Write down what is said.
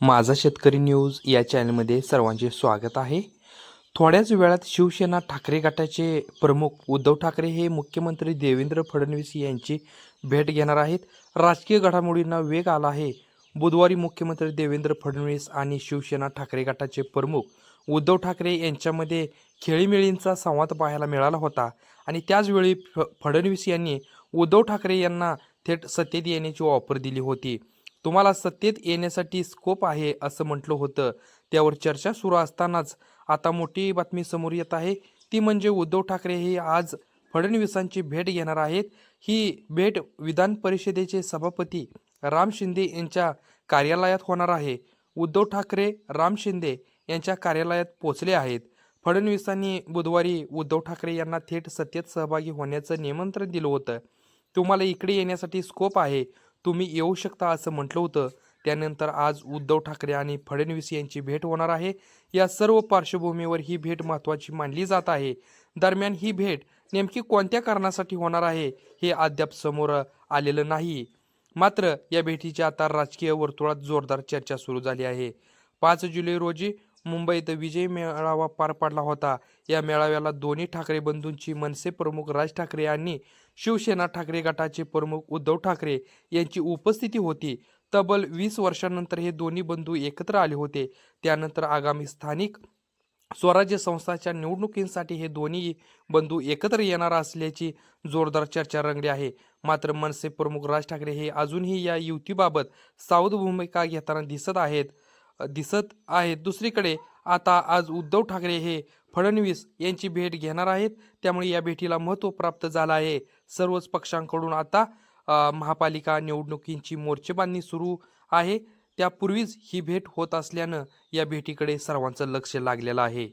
माझा शेतकरी न्यूज या चॅनलमध्ये सर्वांचे स्वागत आहे. थोड्याच वेळात शिवसेना ठाकरे गटाचे प्रमुख उद्धव ठाकरे हे मुख्यमंत्री देवेंद्र फडणवीस यांची भेट घेणार आहेत. राजकीय घडामोडींना वेग आला आहे. बुधवारी मुख्यमंत्री देवेंद्र फडणवीस आणि शिवसेना ठाकरे गटाचे प्रमुख उद्धव ठाकरे यांच्यामध्ये खेळीमेळींचा संवाद पाहायला मिळाला होता आणि त्याचवेळी फ फडणवीस यांनी उद्धव ठाकरे यांना थेट सत्तेत येण्याची ऑफर दिली होती. तुम्हाला सत्तेत येण्यासाठी स्कोप आहे असं म्हटलं होतं. त्यावर चर्चा सुरू असतानाच आता मोठी बातमी समोर येत आहे. ती म्हणजे उद्धव ठाकरे हे आज फडणवीसांची भेट घेणार आहेत. ही भेट विधान परिषदेचे सभापती राम शिंदे यांच्या कार्यालयात होणार आहे. उद्धव ठाकरे राम शिंदे यांच्या कार्यालयात पोचले आहेत. फडणवीसांनी बुधवारी उद्धव ठाकरे यांना थेट सत्तेत सहभागी होण्याचं निमंत्रण दिलं होतं. तुम्हाला इकडे येण्यासाठी स्कोप आहे. तुम्ही येऊ शकता असं म्हटलं होतं. त्यानंतर आज उद्धव ठाकरे आणि फडणवीस यांची भेट होणार आहे. या सर्व पार्श्वभूमीवर ही भेट महत्त्वाची मानली जात आहे. दरम्यान ही भेट नेमकी कोणत्या कारणासाठी होणार आहे हे अद्याप समोर आलेलं नाही. मात्र या भेटीची आता राजकीय वर्तुळात जोरदार चर्चा सुरू झाली आहे. पाच जुलै रोजी मुंबईत विजय मेळावा पार पडला होता. या मेळाव्याला दोन्ही ठाकरे बंधूंची मनसे प्रमुख राज ठाकरे आणि शिवसेना ठाकरे गटाचे प्रमुख उद्धव ठाकरे यांची उपस्थिती होती. तब्बल वीस वर्षांनंतर हे दोन्ही बंधू एकत्र आले होते. त्यानंतर आगामी स्थानिक स्वराज्य संस्थाच्या निवडणुकींसाठी हे दोन्ही बंधू एकत्र येणार असल्याची जोरदार चर्चा रंगली आहे. मात्र मनसे प्रमुख राज ठाकरे हे अजूनही या युतीबाबत सावध भूमिका घेताना दिसत आहेत. दिसत आहेत. दुसरीकडे आता आज उद्धव ठाकरे हे फडणवीस यांची भेट घेणार आहेत. त्यामुळे या भेटीला महत्त्व प्राप्त झालं आहे. सर्वच पक्षांकडून आता महापालिका निवडणुकींची मोर्चेबांधणी सुरू आहे. त्यापूर्वीच ही भेट होत असल्यानं या भेटीकडे सर्वांचं लक्ष लागलेलं आहे.